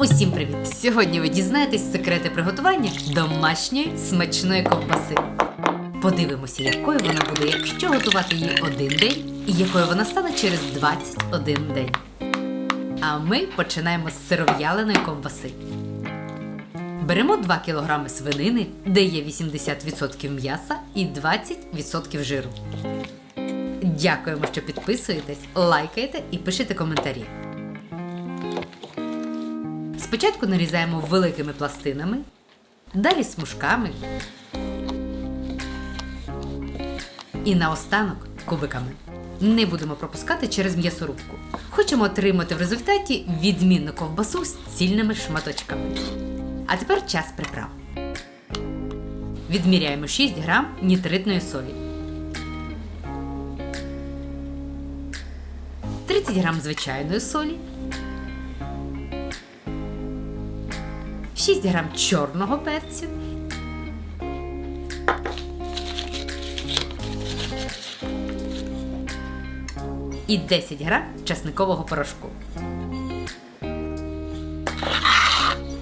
Усім привіт! Сьогодні ви дізнаєтесь секрети приготування домашньої смачної ковбаси. Подивимося, якою вона буде, якщо готувати її один день, і якою вона стане через 21 день. А ми починаємо з сиров'яленої ковбаси. Беремо 2 кг свинини, де є 80% м'яса і 20% жиру. Дякуємо, що підписуєтесь, лайкаєте і пишете коментарі. Спочатку нарізаємо великими пластинами, далі смужками. І наостанок кубиками. Не будемо пропускати через м'ясорубку. Хочемо отримати в результаті відмінну ковбасу з цільними шматочками. А тепер час приправ. Відміряємо 6 грам нітритної солі. 30 грам звичайної солі. 6 грам чорного перцю. І 10 грам часникового порошку.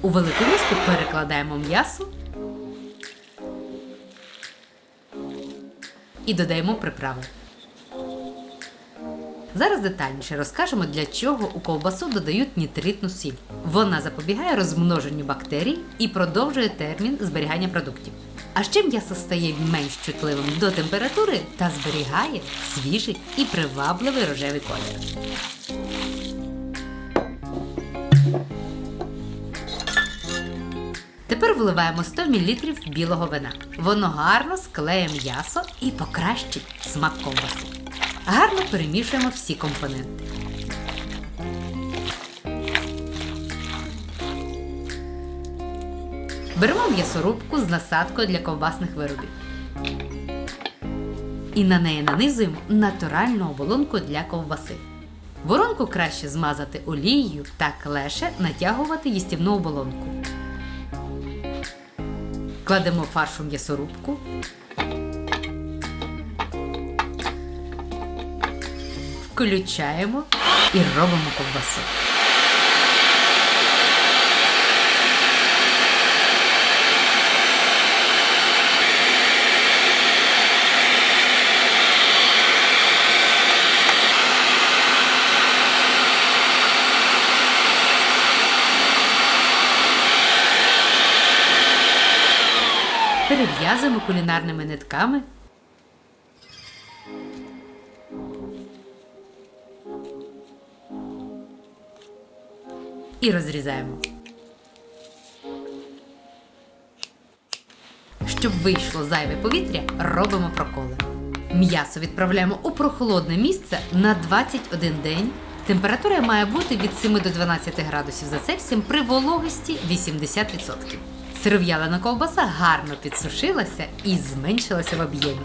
У велику миску перекладаємо м'ясо і додаємо приправи. Зараз детальніше розкажемо, для чого у ковбасу додають нітритну сіль. Вона запобігає розмноженню бактерій і продовжує термін зберігання продуктів. А ще м'ясо стає менш чутливим до температури та зберігає свіжий і привабливий рожевий колір. Тепер вливаємо 100 мл білого вина. Воно гарно склеє м'ясо і покращить смак ковбаси. Гарно перемішуємо всі компоненти. Беремо м'ясорубку з насадкою для ковбасних виробів. І на неї нанизуємо натуральну оболонку для ковбаси. Воронку краще змазати олією та клеше натягувати їстівну оболонку. Кладемо фарш у м'ясорубку. Включаємо і робимо ковбасу. Перев'язуємо кулінарними нитками. І розрізаємо. Щоб вийшло зайве повітря, робимо проколи. М'ясо відправляємо у прохолодне місце на 21 день. Температура має бути від 7 до 12 градусів за Цельсієм при вологості 80%. Сиров'ялена ковбаса гарно підсушилася і зменшилася в об'ємі.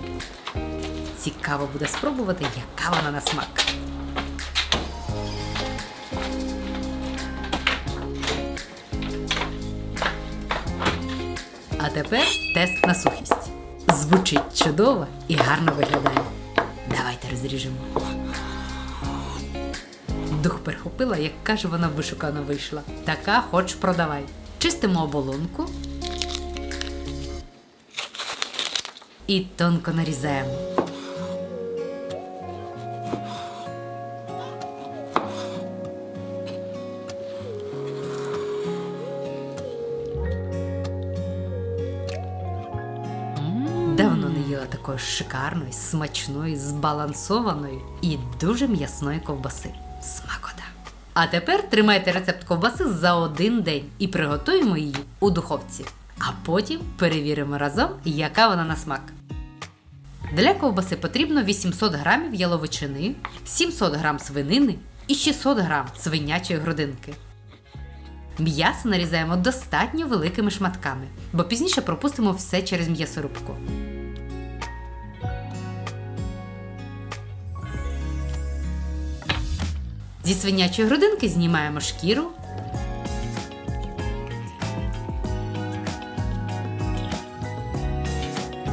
Цікаво буде спробувати, яка вона на смак. Тепер тест на сухість. Звучить чудово і гарно виглядає. Давайте розріжемо. Дух перехопила, яка ж вона вишукано вийшла. Така хоч продавай. Чистимо оболонку. І тонко нарізаємо. Такої шикарної, смачної, збалансованої і дуже м'ясної ковбаси. Смакота. А тепер тримайте рецепт ковбаси за один день і приготуємо її у духовці. А потім перевіримо разом, яка вона на смак. Для ковбаси потрібно 800 грамів яловичини, 700 грам свинини і 600 грам свинячої грудинки. М'ясо нарізаємо достатньо великими шматками, бо пізніше пропустимо все через м'ясорубку. Зі свинячої грудинки знімаємо шкіру.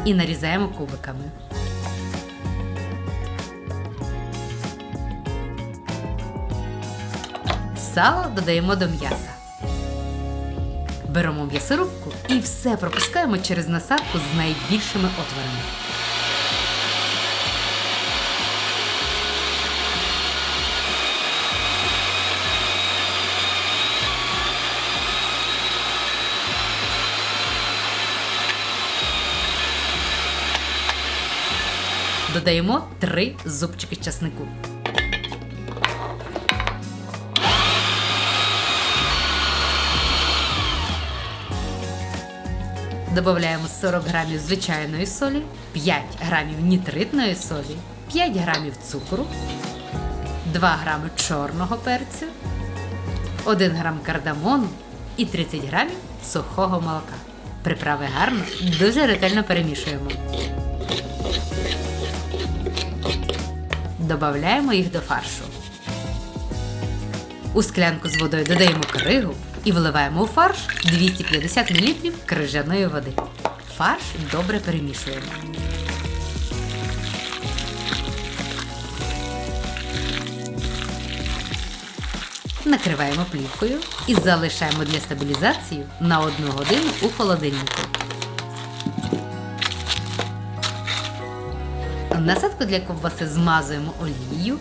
І нарізаємо кубиками. Сало додаємо до м'яса. Беремо м'ясорубку і все пропускаємо через насадку з найбільшими отворами. Додаємо 3 зубчики часнику. Додаємо 40 грамів звичайної солі, 5 грамів нітритної солі, 5 грамів цукру, 2 грами чорного перцю, 1 грам кардамону і 30 грамів сухого молока. Приправи гарно, дуже ретельно перемішуємо. Додаємо їх до фаршу. У склянку з водою додаємо кригу і вливаємо у фарш 250 мл крижаної води. Фарш добре перемішуємо. Накриваємо плівкою і залишаємо для стабілізації на 1 годину у холодильнику. Насадку для ковбаси змазуємо олією.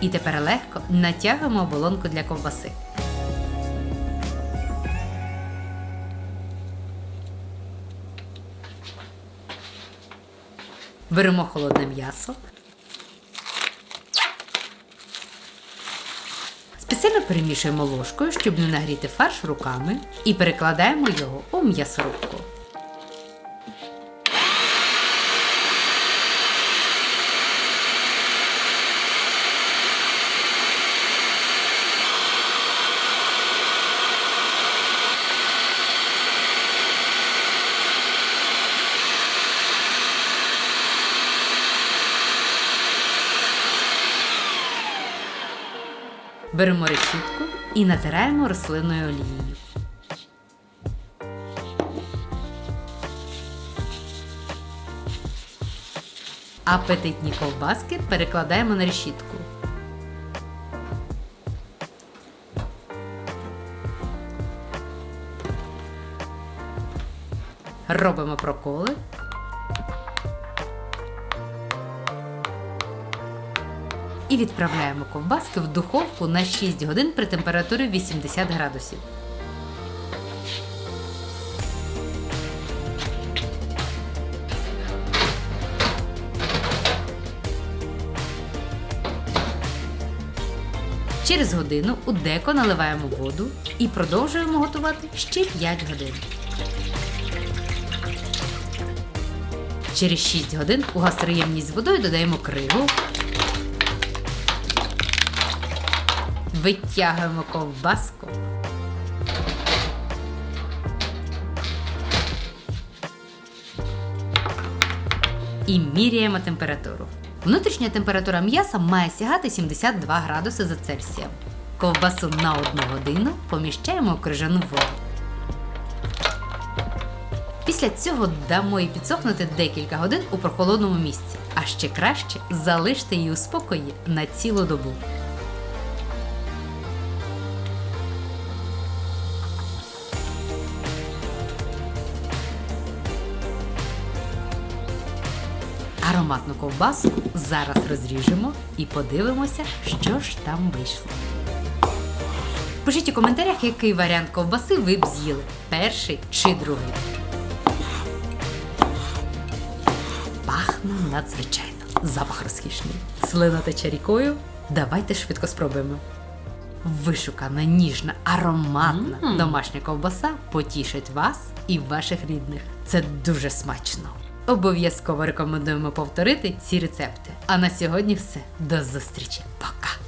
І тепер легко натягуємо оболонку для ковбаси. Беремо холодне м'ясо. Спеціально перемішуємо ложкою, щоб не нагріти фарш руками, і перекладаємо його у м'ясорубку. Беремо решітку і натираємо рослинною олією. Апетитні ковбаски перекладаємо на решітку. Робимо проколи. І відправляємо ковбаски в духовку на 6 годин при температурі 80 градусів. Через годину у деко наливаємо воду і продовжуємо готувати ще 5 годин. Через 6 годин у гастроємність з водою додаємо кригу. Витягуємо ковбаску. І міряємо температуру. Внутрішня температура м'яса має сягати 72 градуси за Цельсієм. Ковбасу на 1 годину поміщаємо у крижану воду. Після цього дамо їй підсохнути декілька годин у прохолодному місці, а ще краще залиште її у спокої на цілу добу. Ароматну ковбаску зараз розріжемо і подивимося, що ж там вийшло. Пишіть у коментарях, який варіант ковбаси ви б з'їли перший чи другий. Пахне надзвичайно. Запах розкішний. Слина тече рікою. Давайте швидко спробуємо. Вишукана, ніжна, ароматна Мм. домашня ковбаса потішить вас і ваших рідних. Це дуже смачно. Обов'язково рекомендуємо повторити ці рецепти. А на сьогодні все. До зустрічі. Пока!